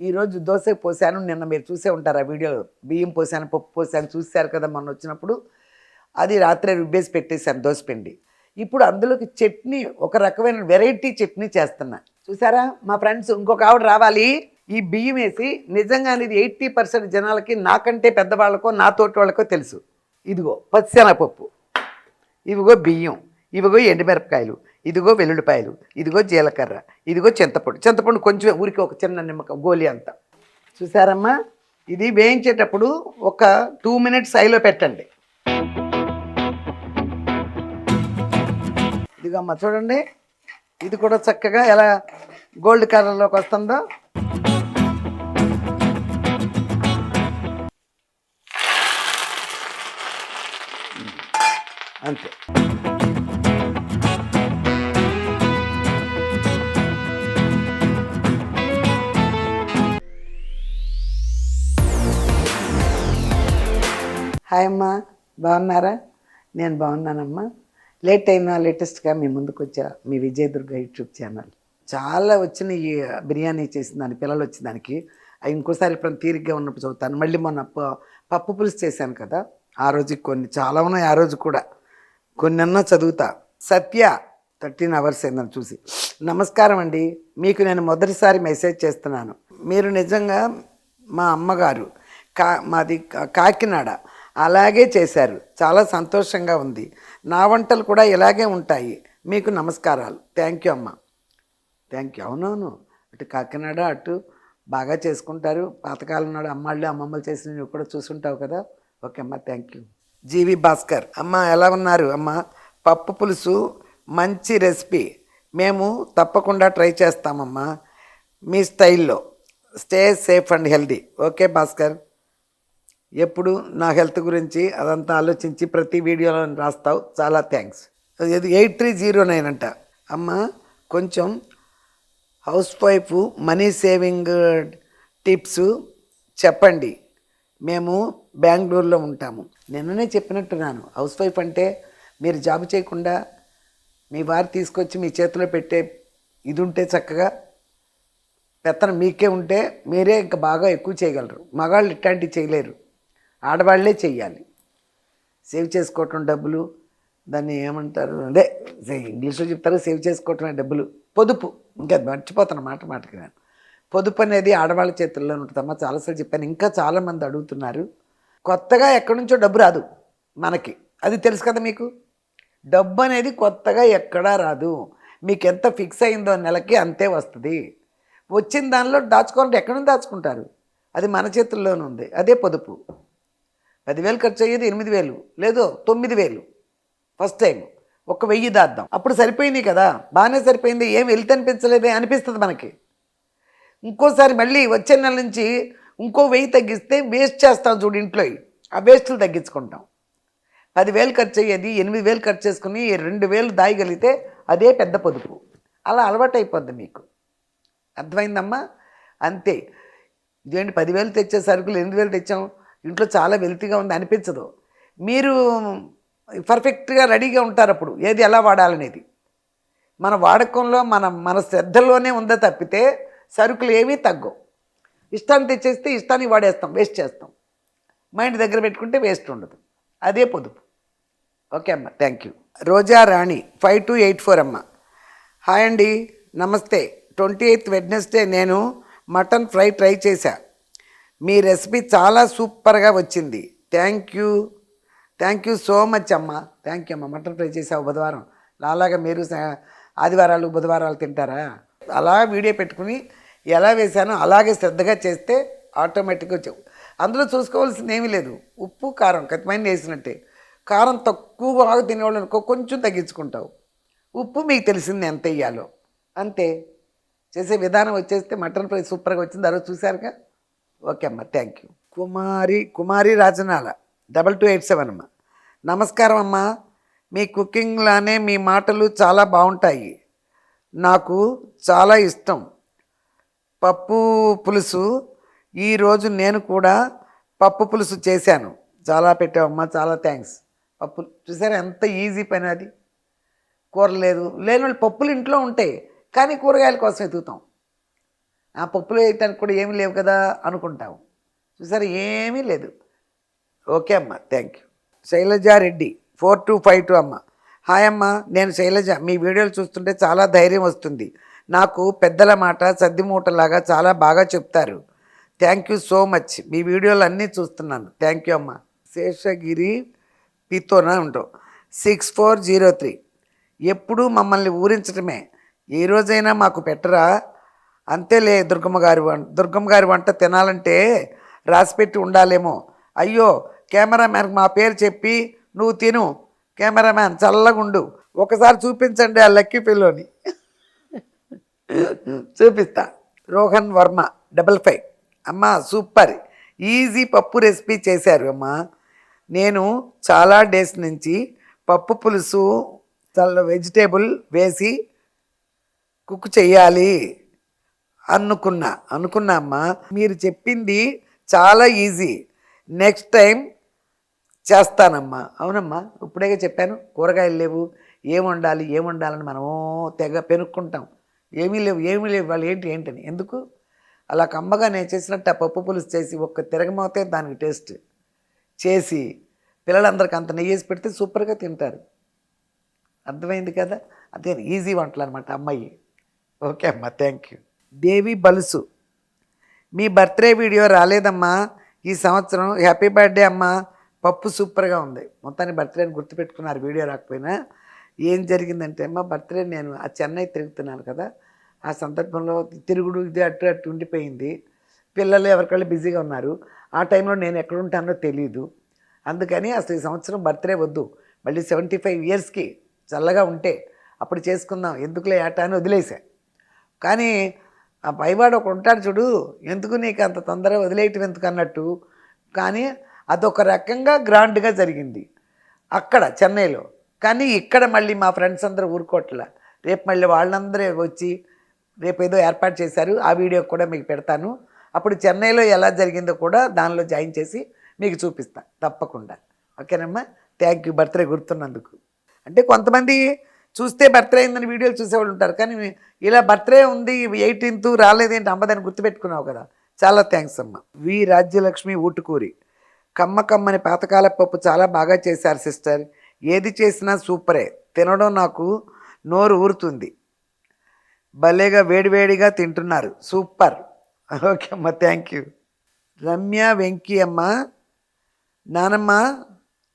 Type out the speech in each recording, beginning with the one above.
ఈరోజు దోశ పోసాను నిన్న మీరు చూసే ఉంటారు ఆ వీడియోలో బియ్యం పోసాను పప్పు పోసాను చూశారు కదా మొన్న వచ్చినప్పుడు. అది రాత్రి రుబ్బేసి పెట్టేశాను దోశ పిండి. ఇప్పుడు అందులోకి చట్నీ ఒక రకమైన వెరైటీ చట్నీ చేస్తున్నా. చూసారా? మా ఫ్రెండ్స్ ఇంకొక ఆవిడ రావాలి. ఈ బియ్యం వేసి నిజంగా అనేది ఎయిటీ పర్సెంట్ జనాలకి నాకంటే పెద్దవాళ్ళకో నా తోటి వాళ్ళకో తెలుసు. ఇదిగో పచ్చిశనగపప్పు. ఇవిగో బియ్యం. ఇవిగో ఎండుమిరపకాయలు. ఇదిగో వెల్లుల్లిపాయలు ఇదిగో జీలకర్ర ఇదిగో చింతపండు. చింతపండు కొంచెం ఊరికి ఒక చిన్న నిమ్మక గోలి అంత. చూసారమ్మా? ఇది వేయించేటప్పుడు ఒక టూ మినిట్స్ ఐలో పెట్టండి. ఇదిగో అమ్మ చూడండి. ఇది కూడా చక్కగా ఎలా గోల్డ్ కలర్లోకి వస్తుందో. అంతే. హాయ్ అమ్మా బాగున్నారా? నేను బాగున్నానమ్మా. లేట్ అయినా లేటెస్ట్గా మీ ముందుకు వచ్చా మీ విజయదుర్గ యూట్యూబ్ ఛానల్. చాలా వచ్చిన ఈ బిర్యానీ చేసిన దాని పిల్లలు వచ్చిన దానికి. అవి ఇంకోసారి ఇప్పుడు తీరిగ్గా ఉన్నప్పుడు చదువుతాను. మళ్ళీ మొన్న ప- పప్పు పులుసు చేశాను కదా ఆ రోజు కొన్ని చాలా ఉన్నాయి ఆ రోజు కూడా. కొన్ని అన్నా చదువుతా. సత్య థర్టీన్ అవర్స్ అయిందని చూసి. నమస్కారం అండి. మీకు నేను మొదటిసారి మెసేజ్ చేస్తున్నాను. మీరు నిజంగా మా అమ్మగారు కా మాది కా- కాకినాడ. అలాగే చేశారు. చాలా సంతోషంగా ఉంది. నా వంటలు కూడా ఇలాగే ఉంటాయి. మీకు నమస్కారాలు. థ్యాంక్ యూ అమ్మ. థ్యాంక్ యూ అవునవును. అటు కాకినాడ అటు బాగా చేసుకుంటారు. పాతకాలం నాడు అమ్మాళ్ళు అమ్మమ్మలు చేసిన నువ్వు కూడా చూసుంటావు కదా. ఓకే అమ్మ. Thank you Jeevi Bhaskar. అమ్మ ఎలా ఉన్నారు? అమ్మ పప్పు పులుసు మంచి రెసిపీ. మేము తప్పకుండా ట్రై చేస్తామమ్మా. మీ స్టైల్లో. Stay safe and healthy okay Bhaskar. ఎప్పుడు నా హెల్త్ గురించి అదంతా ఆలోచించి ప్రతి వీడియోలో రాస్తావు. చాలా థ్యాంక్స్. ఇది ఎయిట్ త్రీ జీరో నైన్ అంట. అమ్మ కొంచెం house wife money saving tips చెప్పండి. మేము బెంగళూరులో ఉంటాము. నిన్ననే చెప్పినట్టున్నాను. హౌస్ వైఫ్ అంటే మీరు జాబ్ చేయకుండా మీ వారు తీసుకొచ్చి మీ చేతిలో పెట్టే ఇది ఉంటే చక్కగా పెత్తనం మీకే ఉంటే మీరే ఇంకా బాగా ఎక్కువ చేయగలరు. మగాళ్ళు ఇట్లాంటివి చేయలేరు. ఆడవాళ్ళే చెయ్యాలి. సేవ్ చేసుకోవటం డబ్బులు దాన్ని ఏమంటారు? అదే ఇంగ్లీష్లో చెప్తారు సేవ్ చేసుకోవటమే డబ్బులు. పొదుపు. ఇంకా మర్చిపోతాను మాట మాటకి నేను పొదుపు అనేది ఆడవాళ్ళ చేతుల్లో ఉంటుందమ్మా. చాలాసార్లు చెప్పాను. ఇంకా చాలామంది అడుగుతున్నారు. కొత్తగా ఎక్కడి నుంచో డబ్బు రాదు మనకి. అది తెలుసు కదా మీకు? డబ్బు అనేది కొత్తగా ఎక్కడా రాదు. మీకు ఎంత ఫిక్స్ అయిందో నెలకి అంతే వస్తుంది. వచ్చిన దానిలో దాచుకోవాలంటే ఎక్కడ నుంచి దాచుకుంటారు? అది మన చేతుల్లోనే ఉంది. అదే పొదుపు. పదివేలు ఖర్చు అయ్యేది ఎనిమిది వేలు లేదు తొమ్మిది వేలు. ఫస్ట్ టైం ఒక వెయ్యి దాద్దాం. అప్పుడు సరిపోయింది కదా? బాగానే సరిపోయింది. ఏం వెళ్తే అనిపించలేదే అనిపిస్తుంది మనకి. ఇంకోసారి మళ్ళీ వచ్చే నెల నుంచి ఇంకో వెయ్యి తగ్గిస్తే వేస్ట్ చేస్తాం చూడు ఇంట్లో. ఆ వేస్టులు తగ్గించుకుంటాం. పదివేలు ఖర్చు అయ్యేది ఎనిమిది వేలు ఖర్చు చేసుకుని రెండు వేలు దాయగలిగితే అదే పెద్ద పొదుపు. అలా అలవాటు అయిపోద్ది మీకు. అర్థమైందమ్మా? అంతే. ఇదేంటి పదివేలు తెచ్చే సరుకులు ఎనిమిది వేలు తెచ్చాం? ఇంట్లో చాలా వెల్తీగా ఉంది అనిపించదు. మీరు పర్ఫెక్ట్గా రెడీగా ఉంటారు అప్పుడు. ఏది ఎలా వాడాలనేది. మన వాడకంలో మన మన శ్రద్ధలోనే ఉందో తప్పితే సరుకులు ఏమీ తగ్గవు. ఇష్టాన్ని తెచ్చేస్తే ఇష్టాన్ని వాడేస్తాం వేస్ట్ చేస్తాం. మైండ్ దగ్గర పెట్టుకుంటే వేస్ట్ ఉండదు. అదే పొదుపు. ఓకే అమ్మ thank you. Roja Rani five two eight four అమ్మ. హాయ్ అండి నమస్తే. ట్వంటీ ఎయిత్ వెడ్నెస్డే నేను మటన్ ఫ్రై ట్రై చేశా. మీ రెసిపీ చాలా సూపర్గా వచ్చింది. Thank you thank you so much అమ్మ. థ్యాంక్ యూ అమ్మ. మటన్ ఫ్రై చేసావు బుధవారం. అలాగా మీరు ఆదివారాలు బుధవారాలు తింటారా? అలా వీడియో పెట్టుకుని ఎలా వేసానో అలాగే శ్రద్ధగా చేస్తే ఆటోమేటిక్గా వచ్చావు అందులో చూసుకోవాల్సింది ఏమీ లేదు. ఉప్పు కారం ఖచ్చితమైన వేసినట్టే. కారం తక్కువ బాగా తినేవాళ్ళు అనుకో కొంచెం తగ్గించుకుంటావు. ఉప్పు మీకు తెలిసింది ఎంత వేయాలో. అంతే. చేసే విధానం వచ్చేస్తే మటన్ ఫ్రై సూపర్గా వచ్చింది. ఆ రోజు చూశారుగా? ఓకే అమ్మ thank you Kumari Kumari Rajanala double two eight seven అమ్మ. నమస్కారం అమ్మా. మీ కుకింగ్లానే మీ మాటలు చాలా బాగుంటాయి. నాకు చాలా ఇష్టం. పప్పు పులుసు ఈరోజు నేను కూడా పప్పు పులుసు చేశాను. చాలా పెట్టావమ్మా చాలా థ్యాంక్స్ పప్పు చూసారా ఎంత ఈజీ పని అది? కూర లేదు. లేని వాళ్ళు పప్పులు ఇంట్లో ఉంటాయి కానీ కూరగాయల కోసం ఎదుగుతాం. ఆ పప్పులో వేయటానికి కూడా ఏమీ లేవు కదా అనుకుంటాం చూసారా ఏమీ లేదు. ఓకే అమ్మ thank you Sailaja Reddy four two five two అమ్మ. హాయ్ అమ్మ నేను శైలజ. మీ వీడియోలు చూస్తుంటే చాలా ధైర్యం వస్తుంది. నాకు పెద్దల మాట సద్ది మూటలాగా చాలా బాగా చెప్తారు. థ్యాంక్ యూ సో మచ్ మీ వీడియోలు అన్నీ చూస్తున్నాను. థ్యాంక్ యూ అమ్మ. శేషగిరి పితోనా ఉంటాం. సిక్స్ ఫోర్ జీరో త్రీ ఎప్పుడూ మమ్మల్ని ఊరించడమే ఏ రోజైనా మాకు పెట్టరా? అంతేలే దుర్గమ్మ గారి వంట దుర్గమ్మ గారి వంట తినాలంటే రాసిపెట్టి ఉండాలేమో. అయ్యో కెమెరామ్యాన్కి మా పేరు చెప్పి నువ్వు తిను. కెమెరామ్యాన్ చల్లగుండు ఒకసారి చూపించండి ఆ లక్కీ పిల్లోని చూపిస్తా. Rohan Varma double five. అమ్మా సూపర్. ఈజీ పప్పు రెసిపీ చేశారు అమ్మా. నేను చాలా డేస్ నుంచి పప్పు పులుసు చల్ల వెజిటేబుల్ వేసి కుక్ చేయాలి అనుకున్నా. అనుకున్నా అమ్మా మీరు చెప్పింది చాలా ఈజీ. నెక్స్ట్ టైం చేస్తానమ్మా. అవునమ్మా ఇప్పుడే చెప్పాను కూరగాయలు లేవు ఏం వండాలి ఏం వండాలని మనము తెగ పెనుక్కుంటాం. ఏమీ లేవు ఏమీ లేవు వాళ్ళు ఏంటి ఏంటని. ఎందుకు? అలా కమ్మగా నేను చేసినట్టు ఆ పప్పు పులుసు చేసి ఒక్క తిరగమవుతే దానికి టేస్ట్ చేసి పిల్లలందరికీ అంత నెయ్యేసి పెడితే సూపర్గా తింటారు. అర్థమైంది కదా? అదే ఈజీ వంటలు అనమాట అమ్మాయి. ఓకే అమ్మా థ్యాంక్ యూ. దేవి బలుసు. మీ బర్త్డే వీడియో రాలేదమ్మా. ఈ సంవత్సరం హ్యాపీ బర్త్డే అమ్మా. పప్పు సూపర్గా ఉంది. మొత్తాన్ని బర్త్డేని గుర్తుపెట్టుకున్నారు. వీడియో రాకపోయినా ఏం జరిగిందంటే అమ్మా బర్త్డే నేను ఆ చెన్నై తిరుగుతున్నాను కదా. ఆ సందర్భంలో తిరుగుడు ఇది అటు అటు ఉండిపోయింది. పిల్లలు ఎవరికళ్ళు బిజీగా ఉన్నారు. ఆ టైంలో నేను ఎక్కడ ఉంటానో తెలియదు అందుకని అసలు ఈ సంవత్సరం బర్త్డే వద్దు. మళ్ళీ సెవెంటీ ఫైవ్ ఇయర్స్కి చల్లగా ఉంటే అప్పుడు చేసుకుందాం. ఎందుకులే ఆట అని వదిలేసా. కానీ ఆ పైవాడు ఒక ఉంటాడు చూడు ఎందుకు నీకు అంత తొందరగా వదిలేయటం ఎందుకు అన్నట్టు. కానీ అదొక రకంగా గ్రాండ్గా జరిగింది. అక్కడ చెన్నైలో. కానీ ఇక్కడ మళ్ళీ మా ఫ్రెండ్స్ అందరూ ఊరుకోట్ల. రేపు మళ్ళీ వాళ్ళందరూ వచ్చి రేపు ఏదో ఏర్పాటు చేశారు ఆ వీడియో కూడా మీకు పెడతాను. అప్పుడు చెన్నైలో ఎలా జరిగిందో కూడా దానిలో జాయిన్ చేసి మీకు చూపిస్తాను తప్పకుండా. ఓకేనమ్మా? థ్యాంక్ యూ బర్త్డే గుర్తున్నందుకు. అంటే కొంతమంది చూస్తే బర్త్డే అయిందని వీడియోలు చూసేవాళ్ళు ఉంటారు. కానీ ఇలా బర్త్డే ఉంది ఎయిటీన్త్ రాలేదేంటి అమ్మదని గుర్తుపెట్టుకున్నావు కదా. చాలా థ్యాంక్స్ అమ్మ. వి రాజ్యలక్ష్మి ఊటుకూరి. కమ్మ కమ్మని పాతకాల పప్పు చాలా బాగా చేశారు సిస్టర్. ఏది చేసినా సూపరే. తినడం నాకు నోరు ఊరుతుంది. భలేగా వేడివేడిగా తింటున్నారు. సూపర్. ఓకే అమ్మ థ్యాంక్ యూ రమ్య వెంకీ అమ్మ. నానమ్మ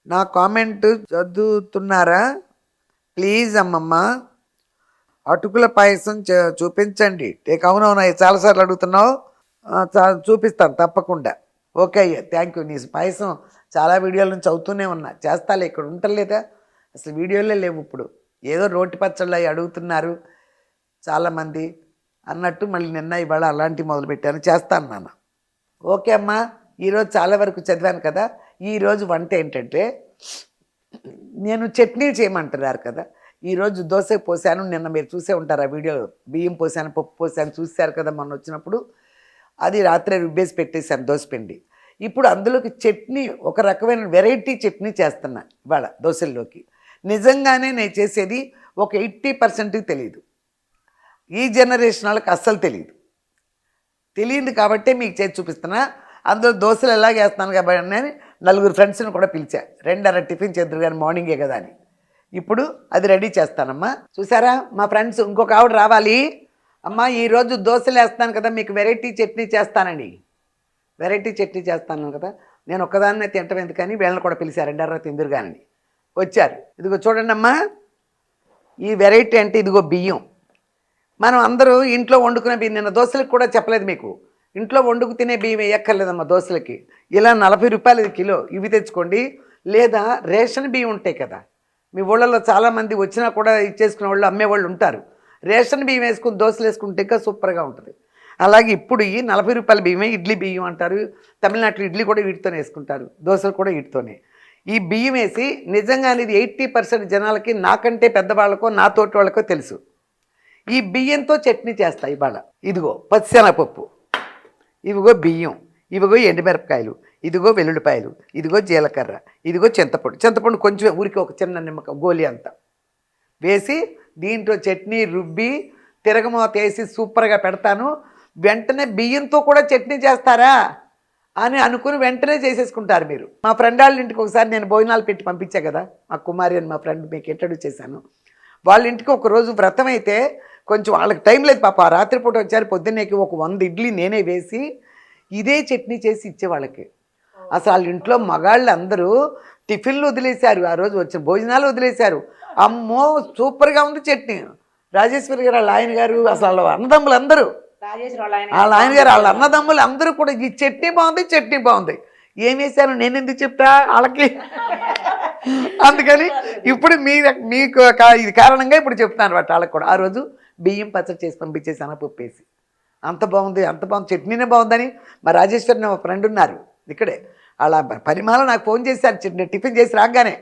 నా కామెంట్ చదువుతున్నారా? ప్లీజ్ అమ్మమ్మ అటుకుల పాయసం చ- చూపించండి. టేక్ అవునవునా చాలాసార్లు అడుగుతున్నావు? చూపిస్తాను తప్పకుండా. ఓకే అయ్యా థ్యాంక్ యూ. నీ పాయసం చాలా వీడియోల నుంచి అవుతూనే ఉన్నా. చేస్తాలే ఇక్కడ ఉంటలేదా? అసలు వీడియోలే లేవు ఇప్పుడు. ఏదో రోటి పచ్చళ్ళు అవి అడుగుతున్నారు చాలామంది అన్నట్టు మళ్ళీ నిన్న ఇవాళ అలాంటివి మొదలుపెట్టాను. చేస్తాను నాన్న. ఓకే అమ్మా ఈరోజు చాలా వరకు చదివాను కదా. ఈరోజు వంట ఏంటంటే నేను చట్నీ చేయమంటున్నారు కదా. ఈరోజు దోశ పోసాను నిన్న మీరు చూసే ఉంటారు ఆ వీడియో. బియ్యం పోసాను పప్పు పోసాను చూశారు కదా మొన్న వచ్చినప్పుడు. అది రాత్రి రుబ్బేసి పెట్టేశాను దోశపిండి ఇప్పుడు అందులోకి చట్నీ ఒక రకమైన వెరైటీ చట్నీ చేస్తున్నా ఇవాళ దోశల్లోకి. నిజంగానే నేను చేసేది ఒక ఎయిటీ పర్సెంట్కి తెలియదు ఈ జనరేషన్ వాళ్ళకి అస్సలు తెలియదు తెలియదు కాబట్టే మీకు చేసి చూపిస్తున్నా. అందులో దోశలు ఎలా చేస్తాను కాబట్టి నలుగురు ఫ్రెండ్స్ని కూడా పిలిచా. రెండర టిఫిన్ చేద్దరు కానీ మార్నింగే కదా అని. ఇప్పుడు అది రెడీ చేస్తానమ్మా. చూసారా? మా ఫ్రెండ్స్ ఇంకొక ఆవిడ రావాలి. అమ్మా ఈరోజు దోశలు వేస్తాను కదా మీకు వెరైటీ చట్నీ చేస్తానండి. వెరైటీ చట్నీ చేస్తాను కదా. నేను ఒక్కదాన్నే తింటం ఎందుకని వీళ్ళని కూడా పిలిచారు రెండర్ర తిందురు కానీ వచ్చారు. ఇదిగో చూడండి అమ్మా ఈ వెరైటీ అంటే ఇదిగో బియ్యం. మనం అందరూ ఇంట్లో వండుకునే బియ్యం నిన్న దోశలకు కూడా చెప్పలేదు మీకు. ఇంట్లో వండుకు తినే బియ్యం వేయక్కర్లేదమ్మా దోశలకి. ఇలా నలభై రూపాయలు కిలో ఇవి తెచ్చుకోండి. లేదా రేషన్ బియ్యం ఉంటాయి కదా. మీ ఊళ్ళలో చాలామంది వచ్చినా కూడా ఇచ్చేసుకునే వాళ్ళు అమ్మేవాళ్ళు ఉంటారు. రేషన్ బియ్యం వేసుకుని దోశలు వేసుకుంటే ఇంకా సూపర్గా ఉంటుంది. అలాగే ఇప్పుడు ఈ నలభై రూపాయల బియ్యమే ఇడ్లీ బియ్యం అంటారు. తమిళనాడులో ఇడ్లీ కూడా వీటితోనే వేసుకుంటారు. దోశలు కూడా వీటితోనే. ఈ బియ్యం వేసి నిజంగా అనేది ఎయిటీ పర్సెంట్ జనాలకి నాకంటే పెద్దవాళ్ళకో నాతోటి వాళ్ళకో తెలుసు. ఈ బియ్యంతో చట్నీ చేస్తా ఇవాళ. ఇదిగో పచ్చిశనగపప్పు ఇవిగో బియ్యం ఇవిగో ఎండుమిరపకాయలు ఇదిగో వెల్లుల్లిపాయలు ఇదిగో జీలకర్ర ఇదిగో చింతపండు. చింతపండు కొంచెం ఊరికి ఒక చిన్న నిమ్మక గోలి అంత. వేసి దీంట్లో చట్నీ రుబ్బి తిరగమూత వేసి సూపర్గా పెడతాను. వెంటనే బియ్యంతో కూడా చట్నీ చేస్తారా అని అనుకుని వెంటనే చేసేసుకుంటారు మీరు. మా ఫ్రెండ్ వాళ్ళ ఇంటికి ఒకసారి నేను భోజనాలు పెట్టి పంపించా కదా మా కుమారి అని మా ఫ్రెండ్ మీకు ఇంట్రడ్యూస్ చేశాను. వాళ్ళ ఇంటికి ఒక రోజు వ్రతం అయితే కొంచెం వాళ్ళకి టైం లేదు పాప. రాత్రిపూట వచ్చారు పొద్దున్నేకి ఒక వంద ఇడ్లీ నేనే వేసి ఇదే చట్నీ చేసి ఇచ్చే వాళ్ళకి. అసలు వాళ్ళ ఇంట్లో మగాళ్ళు అందరూ టిఫిన్లు వదిలేశారు. ఆ రోజు వచ్చిన భోజనాలు వదిలేశారు. అమ్మో సూపర్గా ఉంది చట్నీ. రాజేశ్వరి గారు వాళ్ళ ఆయన గారు అసలు వాళ్ళ అన్నదమ్ములు అందరూ. వాళ్ళ ఆయన గారు. వాళ్ళ అన్నదమ్ములు అందరూ కూడా ఈ చట్నీ బాగుంది చట్నీ బాగుంది. ఏం వేశాను నేను ఎందుకు చెప్తా వాళ్ళకి? అందుకని ఇప్పుడు మీ మీకు ఇది కారణంగా ఇప్పుడు చెప్తాను బట్ వాళ్ళకి కూడా. ఆ రోజు బియ్యం పచ్చడి చేసి పంపించేసాను పప్పు వేసి అంత బాగుంది అంత బాగుంది చట్నీనే బాగుందని మా రాజేశ్వరి మా ఫ్రెండ్ ఉన్నారు ఇక్కడే. అలా పరిమాల నాకు ఫోన్ చేశారు చట్నీ టిఫిన్ చేసి రాగానే.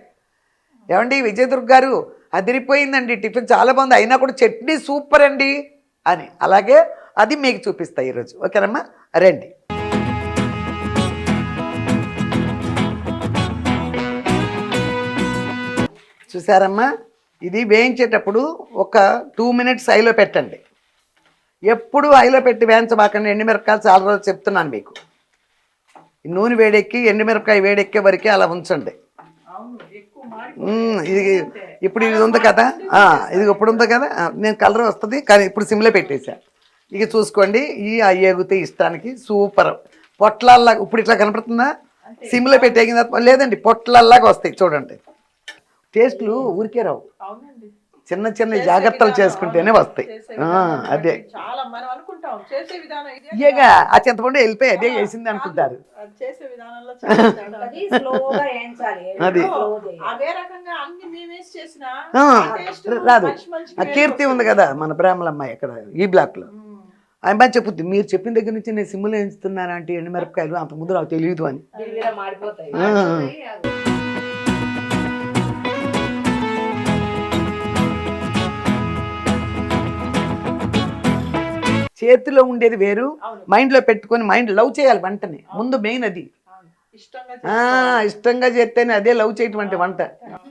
ఏమండి విజయదుర్గ్ గారు అదిరిపోయిందండి టిఫిన్ చాలా బాగుంది అయినా కూడా చట్నీ సూపర్ అండి అని. అలాగే అది మీకు చూపిస్తా ఈరోజు. ఓకేనమ్మా? రండి. చూసారమ్మా? ఇది వేయించేటప్పుడు ఒక టూ మినిట్స్ హైలో పెట్టండి. ఎప్పుడు హైలో పెట్టి వేయించబాకండి. ఎండుమిరపకాయలు చాలా రోజులు చెప్తున్నాను మీకు. ఈ నూనె వేడెక్కి ఎండుమిరపకాయ వేడెక్కే వరకే అలా ఉంచండి. ఇది ఇప్పుడు ఇది ఉంది కదా? ఇది ఇప్పుడు ఉంది కదా? నేను కలర్ వస్తుంది కానీ ఇప్పుడు సిమ్లో పెట్టేసా. ఇక చూసుకోండి ఈ అయ్యేగితే ఇష్టానికి సూపర్. పొట్లాల్లాగా ఇప్పుడు ఇట్లా కనపడుతుందా? సిమ్లో పెట్టేగిన తర్వాత లేదండి పొట్లాల్లాగా వస్తాయి చూడండి. టేస్ట్లు ఊరికే రావు. చిన్న చిన్న జాగ్రత్తలు చేసుకుంటేనే వస్తాయి. ఆ, అదే. చాలా మనం అనుకుంటాం చేసే విధానం ఇదే ఇయ్యగా ఆ చింతపండు వెళ్ళిపోయి అదే వేసింది అనుకుంటారు. అది రాదు. ఆ కీర్తి ఉంది కదా మన బ్రాహ్మణ అమ్మాయి అక్కడ ఈ బ్లాక్లో. ఆయన చెప్పుద్ది మీరు చెప్పిన దగ్గర నుంచి నేను సిమ్ములు ఎంచుతున్నాను అంటే ఎండుమిరపకాయలు అంత ముందు నాకు తెలియదు అని. చేతిలో ఉండేది వేరు. మైండ్లో పెట్టుకొని మైండ్ లవ్ చేయాలి వంటని. ముందు మెయిన్ అది. ఇష్టంగా ఆ, ఇష్టంగా చేస్తేనే అదే లవ్ చేయటం వంట.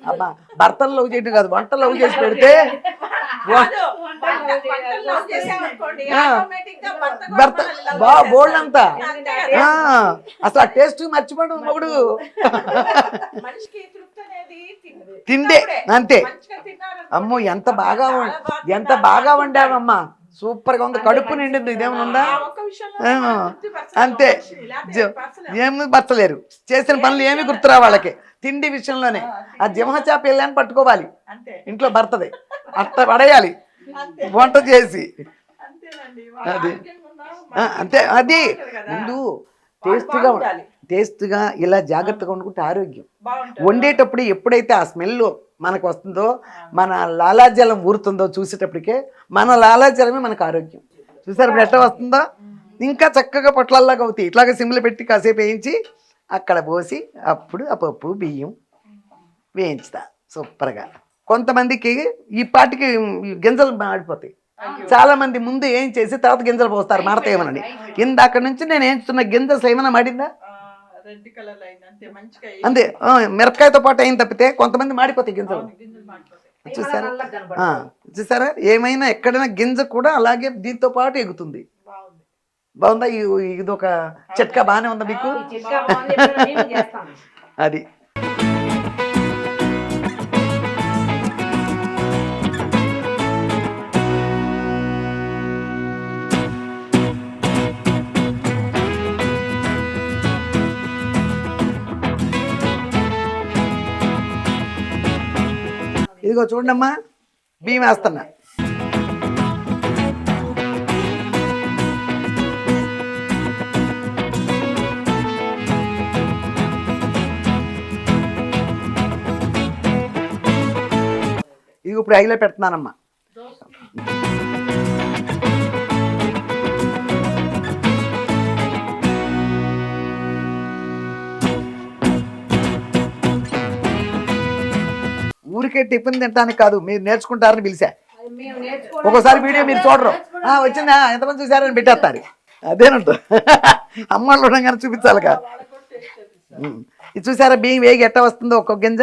అబ్బా భర్తలు లవ్ చేయటం కాదు వంట లవ్ చేసి పెడితే భర్త బా. బోల్డ్ అంతా. అసలు ఆ టేస్ట్ మర్చిపోడు మొగుడు. మనిషికి తృప్తి అనేది తిన్- తిండే. అంతే. అమ్మో ఎంత బాగా ఎంత బాగా వండావమ్మా. సూపర్గా ఉంది కడుపు నిండింది. ఇదేమైనా ఉందా? అంతే. ఏమి బతలేరు చేసిన పనులు ఏమి గుర్తురా వాళ్ళకి తిండి విషయంలోనే. ఆ జింహచాప వెళ్ళని పట్టుకోవాలి. ఇంట్లో భర్తది. అట్ట పడేయాలి. వంట చేసి. అది. అంతే. అది. ముందు టేస్ట్గా. టేస్ట్గా ఇలా జాగ్రత్తగా వండుకుంటే ఆరోగ్యం. వండేటప్పుడు ఎప్పుడైతే ఆ స్మెల్ మనకు వస్తుందో మన లాలాజలం ఊరుతుందో చూసేటప్పటికే మన లాలాజలమే మనకు ఆరోగ్యం. చూసారు ఇప్పుడు ఎట్లా వస్తుందో? ఇంకా చక్కగా పొట్లల్లాగా అవుతాయి. ఇట్లాగ సిమ్లు పెట్టి కాసేపు వేయించి అక్కడ పోసి అప్పుడు ఆ పప్పు బియ్యం వేయించుతా. సూపర్గా. కొంతమందికి ఈ పాటికి గింజలు మాడిపోతాయి. చాలా మంది ముందు ఏం చేసి తర్వాత గింజలు పోస్తారు. మాడతాయేమోనని ఇందాక నుంచి నేను ఏంచుతున్న గింజ ఏమైనా మాడిందా? అంతే మంచిగా అంతే. ఆ, మిరపకాయతో పాటు అయిన తప్పితే కొంతమంది మాడిపోతాయి గింజలు. గింజలు. చూసారా. చూసారా? ఏమైనా ఎక్కడైనా గింజ కూడా అలాగే దీంతో పాటు ఎగుతుంది. బాగుంది. ఇది ఒక చిట్కా బాగానే ఉందా మీకు? ఈ చిట్కా బాగుంది, ఎప్పుడైనా నేను చేస్తాను. అది. ఇదిగో చూడమ్మా బియ్యం వేస్తున్నా ఇది ఇప్పుడు ఐలో పెడుతున్నానమ్మా. ఊరికే టిఫిన్ తినడానికి కాదు మీరు నేర్చుకుంటారని పిలిచా. అది ఒక్కోసారి వీడియో మీరు చూడరు. వచ్చిందా? ఎంతమంది చూసారని పెట్టేస్తారు. అదేనంట. అమ్మాళ్ళు ఉండగానే చేపిస్తారు. ఉమ్. ఇది చూసారా? బియ్యం వేగి ఎట్ట వస్తుందో ఒక్కొక్క గింజ?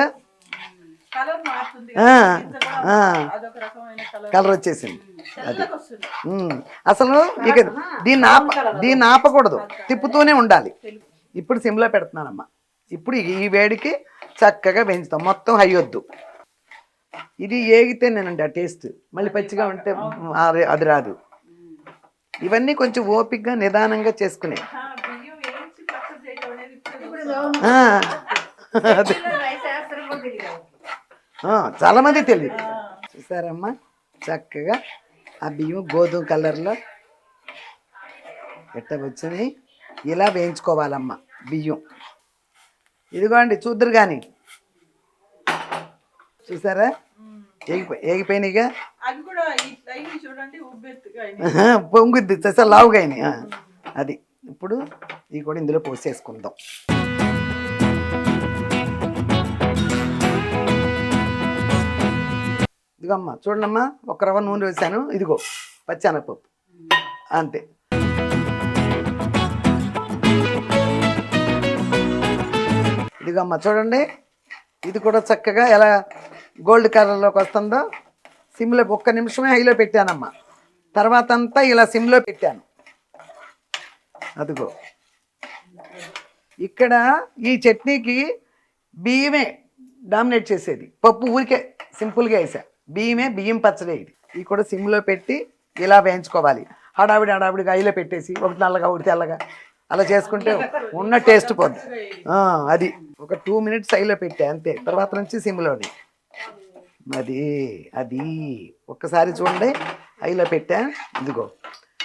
కలర్ వచ్చేసింది. ఉమ్. అసలు ఇక దీన్ని ఆప దీన్ని ఆపకూడదు తిప్పుతూనే ఉండాలి. ఇప్పుడు సిమ్లో పెడుతున్నానమ్మా. ఇప్పుడు ఈ వేడికి చక్కగా పెంచుతాం మొత్తం హై వద్దు. ఇది ఏగితే నేనండి ఆ టేస్ట్ మళ్ళీ పచ్చిగా ఉంటే అది రాదు. ఇవన్నీ కొంచెం ఓపికగా నిదానంగా చేసుకునే. కూడా తెలియదు. ఆ, చాలా మంది తెలియదు. చూసారమ్మా? చక్కగా ఆ బియ్యం గోధుమ కలర్లో ఎట్ట వచ్చినాయి ఇలా వేయించుకోవాలమ్మా బియ్యం. ఇదిగోండి చూద్దరు కానీ చూసారా? ఏగిపోయి ఏగిపోయినాయిగా. పొంగుద్ది చూసా లావుగా అయినాయి అది. ఇప్పుడు ఇవి కూడా ఇందులో పోసేసుకుందాం ఇదిగోమ్మా చూడండమ్మా ఒక రవ్వ నూనె వేసాను ఇదిగో పచ్చెనపప్పు. అంతే. ఇదిగోమ్మా చూడండి. ఇది కూడా చక్కగా ఎలా గోల్డ్ కలర్లోకి వస్తుందో? సిమ్లో ఒక్క నిమిషమే హైలో పెట్టానమ్మా. తర్వాత అంతా ఇలా సిమ్లో పెట్టాను. అదిగో. ఇక్కడ ఈ చట్నీకి బియ్యమే డామినేట్ చేసేది. పప్పు ఊరికే సింపుల్గా వేసా. బియ్యమే బియ్యం పచ్చడి ఇది. ఇది కూడా సిమ్లో పెట్టి ఇలా వేయించుకోవాలి. హడావిడి హడావిడిగా ఐలో పెట్టేసి ఒకటి నల్లగా ఒకటి తెల్లగా అలా చేసుకుంటే ఉన్న టేస్ట్ పోద్ది. అది. ఒక టూ మినిట్స్ అయిలో పెట్టే అంతే. తర్వాత నుంచి సిమ్లోని అది అది. ఒక్కసారి చూడండి. ఐలో పెట్టా. ఇదిగో.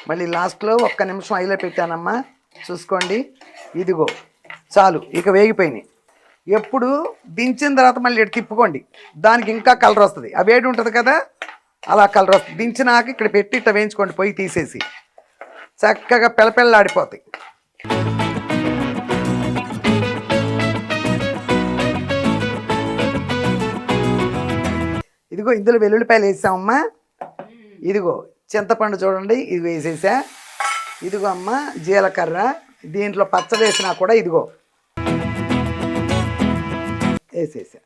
మళ్ళీ లాస్ట్లో ఒక్క నిమిషం ఐలో పెట్టానమ్మా. చూసుకోండి. ఇదిగో. చాలు. ఇక వేగిపోయినాయి. ఎప్పుడు దించిన తర్వాత మళ్ళీ ఇటు తిప్పుకోండి. దానికి ఇంకా కలర్ వస్తుంది. ఆ వేడి ఉంటుంది కదా? అలా కలర్ వస్తుంది. దించినాక ఇక్కడ పెట్టి ఇట్లా వేయించుకోండి. పొయ్యి తీసేసి. చక్కగా పిల్లపిల్లలాడిపోతాయి ఇదిగో ఇందులో వెల్లుల్లిపాయలు వేసామమ్మా ఇదిగో చింతపండు చూడండి ఇది వేసేసా. ఇదిగో అమ్మ జీలకర్ర. దీంట్లో పచ్చడి వేసినా కూడా ఇదిగో. వేసేసా.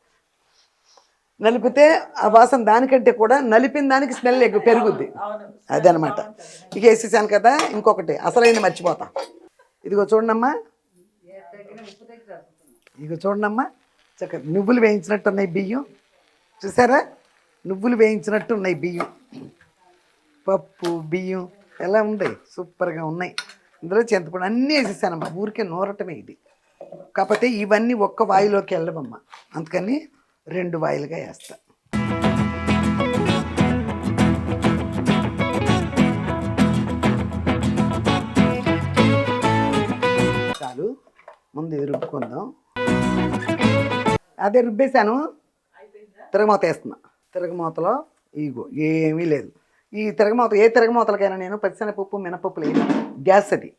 నలిపితే ఆ వాసన దానికంటే కూడా నలిపిన దానికి స్మెల్ ఎక్కువ పెరుగుద్ది. అదనమాట. ఇక వేసేసాను కదా ఇంకొకటి. అసలైంది మర్చిపోతా. ఇదిగో చూడమ్మా ఇదిగో చూడనమ్మా. చక్క నువ్వులు వేయించినట్టు ఉన్నాయి బియ్యం. చూసారా? నువ్వులు వేయించినట్టు ఉన్నాయి బియ్యం. పప్పు బియ్యం ఎలా ఉంది సూపర్గా ఉన్నాయి. ఇందులో చింతపండు అన్నీ వేసేసానమ్మా ఊరికే నూరటమే ఇది. కాకపోతే ఇవన్నీ ఒక్క వాయిలోకి వెళ్ళవమ్మా. అందుకని రెండు వాయిలుగా వేస్తా. చాలు. ముందు ఇది రుబ్బుకుందాం. అదే రుబ్బేశాను. తిరగమూత వేస్తున్నా. తిరగమూతలో ఇగో ఏమీ లేదు. ఈ తిరగమూత ఏ తిరగమూతలకైనా నేను పచ్చిశనగపప్పు మినపప్పు లేదు గ్యాస్ అది.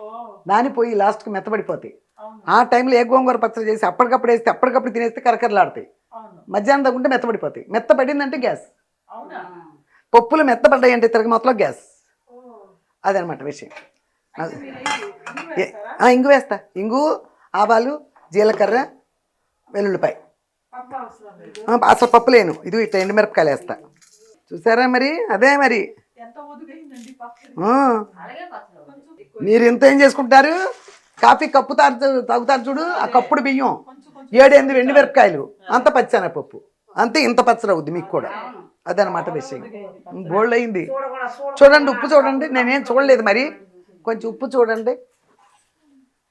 ఓ. నానిపోయి లాస్ట్కి మెత్తబడిపోతాయి. అవును. ఆ టైంలో ఏ గోంగూర పచ్చడి చేసి అప్పటికప్పుడు వేస్తే అప్పటికప్పుడు తినేస్తే కరకరలాడతాయి. అవును. మధ్యాహ్నం తగ్గుంటే మెత్తబడిపోతాయి. మెత్తబడిందంటే గ్యాస్. అవునా? పప్పులు మెత్తబడ్డాయి అంటే తిరగమూతలో గ్యాస్. అదనమాట విషయం. ఇంగు వేస్తా. ఇంగు ఆవాలు జీలకర్ర వెల్లుల్లిపాయ. అసలు పప్పు లేను. ఇది ఇట్లా ఎండుమిరపకాయలు వేస్తా. చూసారా మరి? అదే మరి. మీరు ఎంత ఏం చేసుకుంటారు కాఫీ కప్పు తారు తాగుతారు చూడు ఆ కప్పుడు బియ్యం. ఏడెనిమిది వెండి మిరపకాయలు. అంత పచ్చెనపప్పు అంతే ఇంత పచ్చడి అవుద్ది మీకు కూడా. అదనమాట విషయం. బోల్డ్ అయింది. చూడండి ఉప్పు చూడండి. నేనేం చూడలేదు మరి. కొంచెం ఉప్పు చూడండి.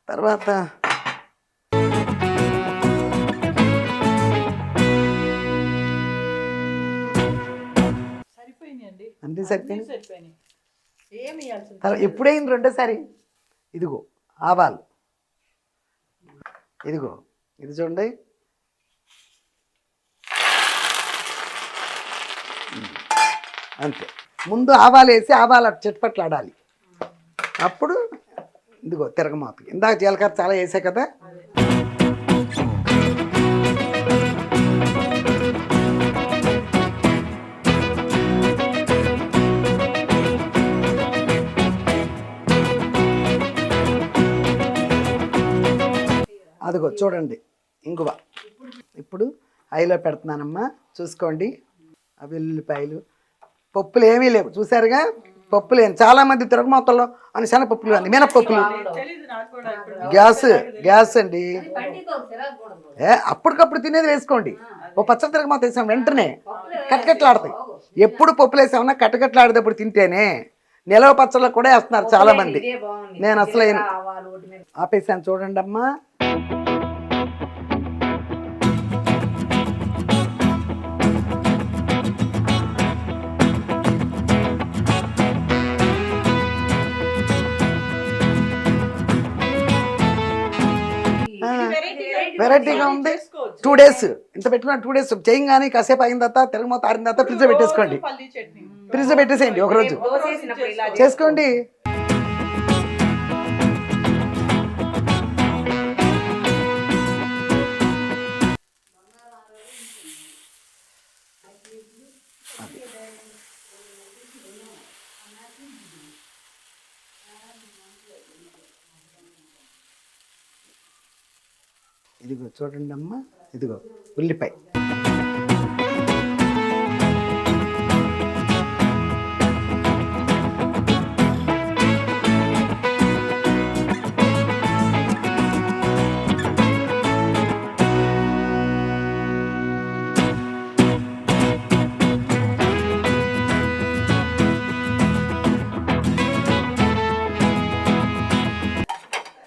తర్వాత అన్నీ సరిపోయినాయి. ఎప్పుడైంది రెండోసారి? ఇదిగో ఆవాలు. ఇదిగో ఇది చూడండి. అంతే. ముందు ఆవాలు వేసి ఆవాలు అటు చిట్పట్లు ఆడాలి. అప్పుడు ఇదిగో తిరగమాతకి. ఇందాక జీలకర్ర చాలా వేసా కదా? అదిగో చూడండి ఇంగువ. ఇప్పుడు ఐలో పెడుతున్నానమ్మా చూసుకోండి. ఆ వెల్లుల్లిపాయలు. పప్పులు ఏమీ లేవు. చూసారుగా? పప్పులు ఏం చాలా మంది తిరగమొత్తల్లో అని శనగపప్పులు అని మినపప్పులు. గ్యాస్ గ్యాస్ అండి. ఏ అప్పటికప్పుడు తినేది వేసుకోండి. ఓ పచ్చడి తిరగమాత వేసాం వెంటనే. కట్టకట్లాడతాయి ఎప్పుడు పప్పులు వేసామన్నా కట్టకట్లాడేటప్పుడు తింటేనే నిలవ పచ్చళ్ళు కూడా వేస్తున్నారు చాలా మంది. ఇదే బాగుంది. నేను అసలు ఆపేసాను చూడండి అమ్మా వెరైటీగా ఉంది. టూ డేస్ ఇంత పెట్టుకున్న టూ డేస్ చేయగానే కాసేపు అయిన తర్వాత తిరగమోత ఆరిన తర్వాత ఫ్రిడ్జ్ పెట్టేసుకోండి. ఫ్రిడ్జ్ పెట్టేసేయండి ఒక రోజు. దోశ వేసినప్పుడు ఇలా చేసుకోండి. ఇదిగో చూడండి అమ్మా ఇదిగో ఉల్లిపాయ.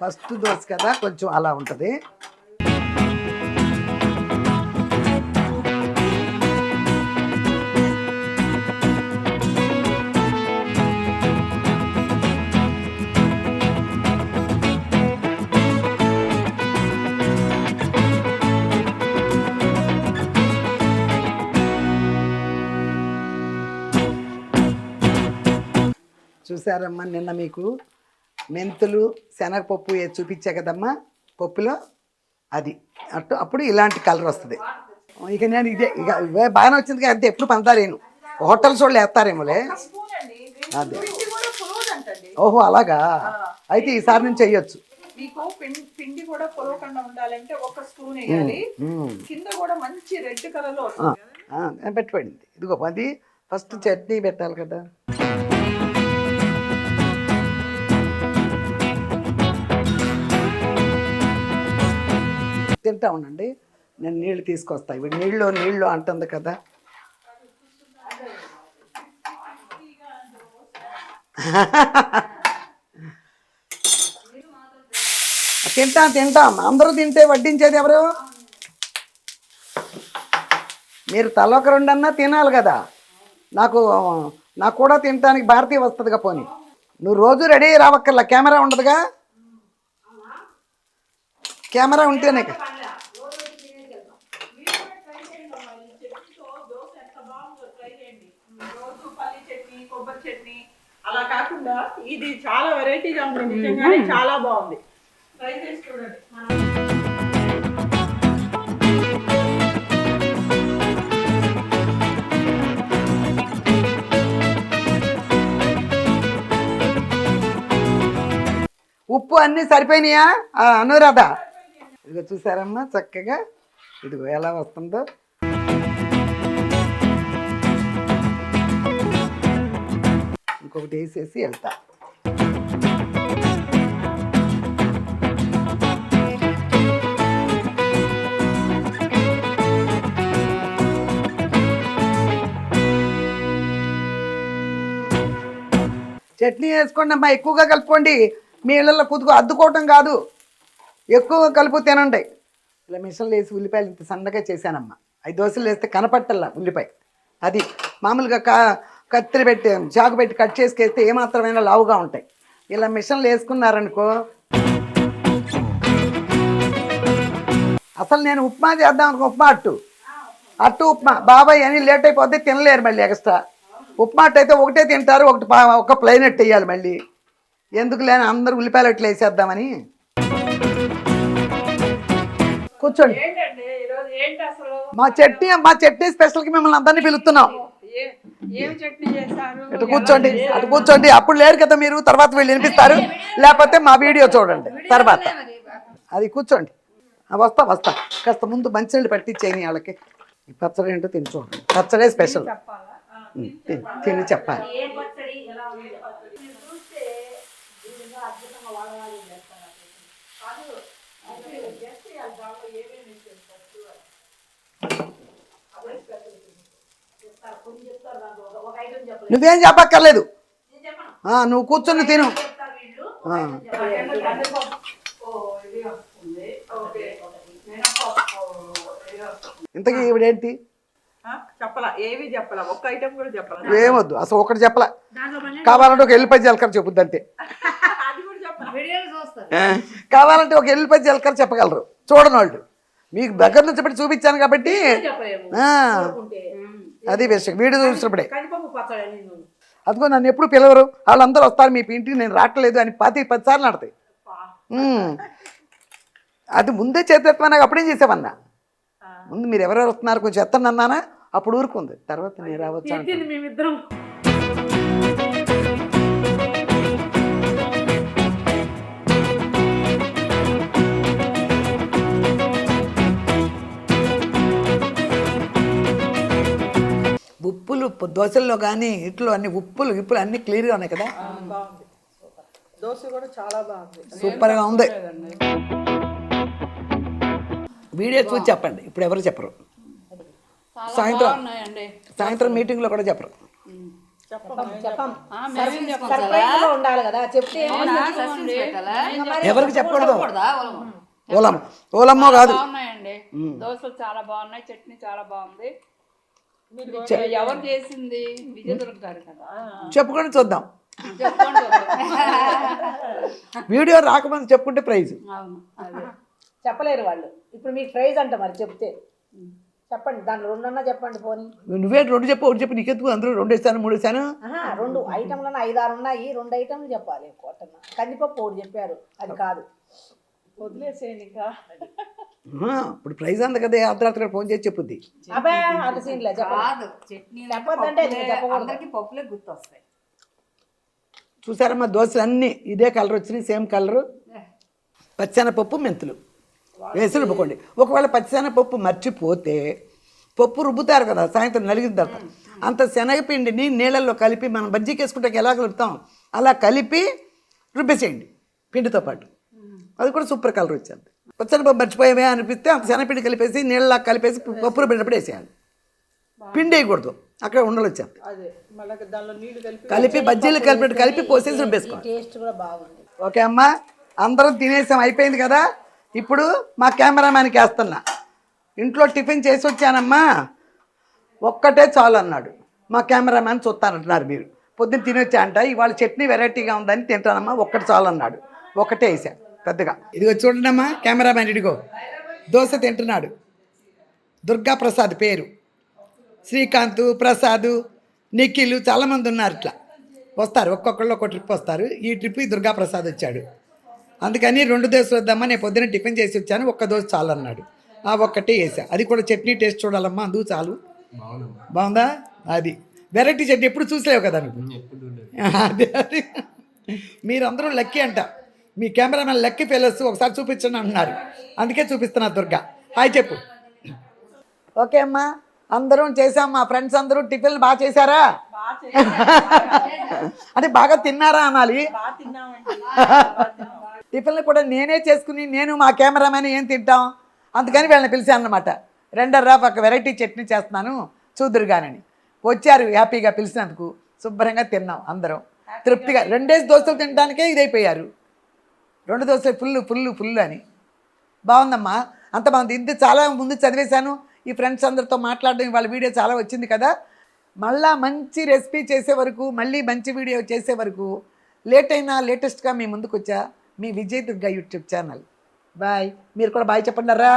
ఫస్ట్ దోశ కదా కొంచెం అలా ఉంటుంది. చూసారమ్మా నిన్న మీకు? మెంతులు శనగపప్పు వేసి చూపించా కదమ్మా? పప్పులో? అది. అటు అప్పుడు ఇలాంటి కలర్ వస్తుంది. ఇక నేను ఇదే ఇక ఇవే బాగానే వచ్చింది అంతే ఎప్పుడు పంతారేను హోటల్స్ వాళ్ళు వేస్తారేమోలే. అదే. ఓహో అలాగా? అయితే ఈసారి నుంచి చెయ్యొచ్చు. మీకు పిండి కూడా పులవకుండా ఉండాలంటే ఒక స్పూన్ వేయాలి. మ్మ్. కింద కూడా మంచి రెడ్ కలర్లో ఆ, వస్తుంది. ఆ, పెట్టుబడింది ఇదిగో అది ఫస్ట్ చట్నీ పెట్టాలి కదా. తింటా ఉండండి. నేను నీళ్ళు తీసుకొస్తా. ఇవి నీళ్ళు నీళ్ళు అంటుంది కదా. తింటాం తింటాం. అందరూ తింటే వడ్డించేది ఎవరు? మీరు తలొక రెండన్నా తినాలి కదా. నాకు నాకు కూడా తినడానికి భారతీయ వస్తుందిగా పోనీ. నువ్వు రోజు రెడీ రావక్కర్లా. కెమెరా ఉండదుగా? కెమెరా ఉంటేనే అలా కాకుండా ఇది చాలా వెరైటీగా ఉంది నిజంగానే చాలా బాగుంది. ట్రై చేసి చూడండి. ఉప్పు అన్నీ సరిపోయినాయా? అనురాధ? ఇదిగో చూసారమ్మా చక్కగా. ఇదిగో ఎలా వస్తుందో. ఇంకొకటి వేసేసి వెళ్తా. చట్నీ వేసుకోండి అమ్మా ఎక్కువగా కలుపుకోండి. మీ ఇళ్ళల్లో కుదుకు అద్దుకోవటం కాదు. ఎక్కువగా కలుపు తినండి. ఇలా మిషన్లు వేసి ఉల్లిపాయలు ఇంత సన్నగా చేశానమ్మా. ఐదు దోశలు వేస్తే కనపట్టల్లా ఉల్లిపాయ. అది మామూలుగా కా కత్తిరి పెట్టి చాకు పెట్టి కట్ చేసుకేస్తే ఏమాత్రమైనా లావుగా ఉంటాయి. ఇలా మిషన్లు వేసుకున్నారనుకో. అసలు నేను ఉప్మా చేద్దాం అనుకో ఉప్మా అట్టు. అట్టు ఉప్మా. బాబాయ్ అని లేట్ అయిపోతే తినలేరు మళ్ళీ ఎక్స్ట్రా. ఉప్మా అట్టు అయితే ఒకటే తింటారు ఒకటి పా- ఒక ప్లైన్ అట్టు వేయాలి మళ్ళీ. ఎందుకు లేని అందరూ ఉల్లిపాయలు అట్లు వేసేద్దామని. కూర్చోండి. మా చట్నీ మా చట్నీ స్పెషల్కి మిమ్మల్ని అందరినీ పిలుస్తున్నాం. ఇటు కూర్చోండి అటు కూర్చోండి. అప్పుడు లేరు కదా మీరు తర్వాత వీళ్ళు వినిపిస్తారు. లేకపోతే మా వీడియో చూడండి తర్వాత. అది కూర్చోండి. వస్తా వస్తా. కాస్త ముందు మంచినీళ్ళు పట్టించేయని వాళ్ళకి. పచ్చడి ఏంటో తిని చూడండి. పచ్చడే స్పెషల్. తిని చెప్పాలి ఏ పచ్చడి ఎలా ఉంది మీరు చూస్తే దీనిగా అద్భుతంగా వాడవాలి చేస్తారు కాదు, అది just ఇవాళ దాంట్లో ఏమేమి ఇచ్చారు first వాళ్ళు. అదే special. చెప్తారు కొన్ని చెప్తారు దాంట్లో ఒక- ఒక ఐటమ్ చెప్పలేదు నువ్వేం చెప్పక్కర్లేదు. నేను చెప్పను. ఆ, నువ్వు కూర్చొని తిను. ఇంతకీ ఈవిడేంటి? ఆ, చెప్పలా. ఏవి చెప్పలా? ఒక్క ఐటమ్ కూడా చెప్పలా. ఏమొద్దు. అసలు ఒకటి చెప్పలా. కావాలంటే ఒక ఎల్లిపై జీలకర్ర చెప్పుద్ది అంతే. అది కూడా చెప్పలా. వీడియోలు చూస్తారు. కావాలంటే ఒక ఎల్లిపై జీలకర్ర చెప్పగలరు. చూడని వాళ్ళు మీకు దగ్గర నుంచి పెట్టి చూపించాను కాబట్టి. అది విషయం వీడియో చూసినప్పుడే. అదిగో నన్ను ఎప్పుడు పిలవరు. వాళ్ళందరూ వస్తారు మీ ఇంటికి నేను రావట్లేదు అని పది పది సార్లు నడతాయి. అది ముందే చేతెత్తమని నాకు అప్పుడేం చేసామన్నా ముందు మీరు ఎవరెవరు వస్తున్నారు కొంచెం ఎత్తండి అన్నానా అప్పుడు ఊరుకుంది. తర్వాత నేను రావచ్చు. మేమిద్దరం? ఉప్పులు దోశల్లో కానీ ఇట్లో అన్ని ఉప్పులు ఇప్పులు అన్ని క్లియర్గా ఉన్నాయి కదా? బాగుంది. దోశ కూడా చాలా బాగుంది. సూపర్గా ఉంది. వీడియో చూసి చెప్పండి. ఇప్పుడు ఎవరు చెప్పరు? సాయంత్రం. సాయంత్రం మీటింగ్లో కూడా చెప్పరు. సర్ప్రైజ్లో ఉండాలి కదా చెప్తే ఎవరికి చెప్పకూడదు? ఓలమ్మ. ఓలమ్మో. కాదు. బాగున్నాయండి. దోశలు చాలా బాగున్నాయి చట్నీ చాలా బాగుంది. ఎవరు చేసింది? కదా. చెప్పుకొని చూద్దాం. వీడియో రాకముందు చెప్పుకుంటే ప్రైజ్. అవును అదే. చెప్పలేరు వాళ్ళు. ఇప్పుడు మీకు ప్రైజ్ అంట మరి చెప్తే. చెప్పండి దాంట్లో రెండన్నా చెప్పండి పోనీ. నువ్వే రెండు చెప్పు ఒకటి చెప్పు నీకెందుకు? అందులో రెండు వేస్తాను మూడు వేస్తాను. ఆహా, రెండు ఐటమ్లను ఐదారు ఉన్నాయి రెండు ఐటమ్లు చెప్పాలి. కొట్టన్న. కందిపప్పు ఒకటి చెప్పారు. అది కాదు. ఆ, ఇప్పుడు ప్రైజ్ అంది కదా అర్ధరాత్రి ఫోన్ చేసి చెప్పుద్ది. అంత చూసారమ్మా దోశలు అన్నీ ఇదే కలర్ వచ్చినాయి సేమ్ కలరు. పచ్చెనపప్పు మెంతులు. వేసి రుబ్బుకోండి ఒకవేళ పచ్చెనపప్పు మర్చిపోతే పప్పు రుబ్బుతారు కదా సాయంత్రం నలిగిన తర్వాత. అంత శనగపిండిని నీళ్ళల్లో కలిపి మనం బజ్జీకి వేసుకుంటే ఎలా కలుపుతాం? అలా కలిపి రుబ్బేసేయండి పిండితో పాటు. అది కూడా సూపర్ కలర్ వచ్చింది. పచ్చనిపప్పు మర్చిపోయామే అనిపిస్తే అంత శనగపిండి కలిపేసి నీళ్ళలా కలిపేసి పప్పు రుబ్బినప్పుడు వేసేయాలి. పిండి వేయకూడదు. అక్కడ ఉండలు నీళ్ళు కలిపి బజ్జీలు కలిపి కలిపి పోసేసి రుబ్బేసుకోవాలి. ఓకే అమ్మా అందరం తినేసాం అయిపోయింది కదా? ఇప్పుడు మా కెమెరామ్యాన్కి వేస్తున్నా. ఇంట్లో టిఫిన్ చేసి వచ్చానమ్మా. ఒక్కటే చాలు అన్నాడు. మా కెమెరామ్యాన్ చూస్తానంటున్నారు మీరు. పొద్దున్న తినొచ్చా అంట? ఇవాళ చట్నీ వెరైటీగా ఉందని తింటానమ్మా. ఒక్కటి చాలు అన్నాడు. ఒకటే వేసా. పెద్దగా. ఇదిగో చూడండి అమ్మా కెమెరామ్యాన్ ఇదిగో. దోశ తింటున్నాడు. దుర్గా ప్రసాద్ పేరు. శ్రీకాంత్ ప్రసాద్ నిఖిల్ చాలామంది ఉన్నారు ఇట్లా. వస్తారు ఒక్కొక్కళ్ళు ఒక్కో ట్రిప్ వస్తారు. ఈ ట్రిప్కి దుర్గా ప్రసాద్ వచ్చాడు. అందుకని రెండు దోశలు వద్దామా నేను పొద్దున్న టిఫిన్ చేసి వచ్చాను. ఒక్క దోశ చాలు అన్నాడు. ఆ ఒక్కటే వేసా అది కూడా చట్నీ టేస్ట్ చూడాలమ్మా అందుకు చాలు. బాగుందా? అది. వెరైటీ చట్నీ ఎప్పుడు చూసలేవు కదా నువ్వు? అదే అది. మీరందరూ లక్కీ అంట. మీ కెమెరామెన్ లెక్కి ఫెలోస్ ఒకసారి చూపించండి అంటున్నారు అందుకే చూపిస్తున్నా దుర్గా. హాయ్ చెప్పు. ఓకే అమ్మా. అందరం చేసాం మా ఫ్రెండ్స్ అందరూ టిఫిన్లు బాగా చేశారా? అంటే బాగా తిన్నారా అనాలి? టిఫిన్లు కూడా నేనే చేసుకుని నేను మా కెమెరామెన్ ఏం తింటాం? అందుకని వీళ్ళని పిలిచాను అనమాట రెండర్రా ఒక వెరైటీ చట్నీ చేస్తున్నాను. చూదురుగానని వచ్చారు హ్యాపీగా పిలిచినందుకు శుభ్రంగా తిన్నాం అందరం. తృప్తిగా. రెండేసి దోశలు తినడానికే ఇదైపోయారు. రెండు దోశలు ఫుల్ ఫుల్ ఫుల్ అని. బాగుందమ్మా. అంత బాగుంది. ఇది చాలా ముందు చదివేశాను. ఈ ఫ్రెండ్స్ అందరితో మాట్లాడడం వాళ్ళ వీడియో చాలా వచ్చింది కదా. మళ్ళా మంచి రెసిపీ చేసే వరకు మళ్ళీ మంచి వీడియో చేసే వరకు లేట్ అయినా లేటెస్ట్గా మీ ముందుకు వచ్చా మీ Vijay Durga YouTube channel. Bye. మీరు కూడా బాయ్ చెప్పండి రా.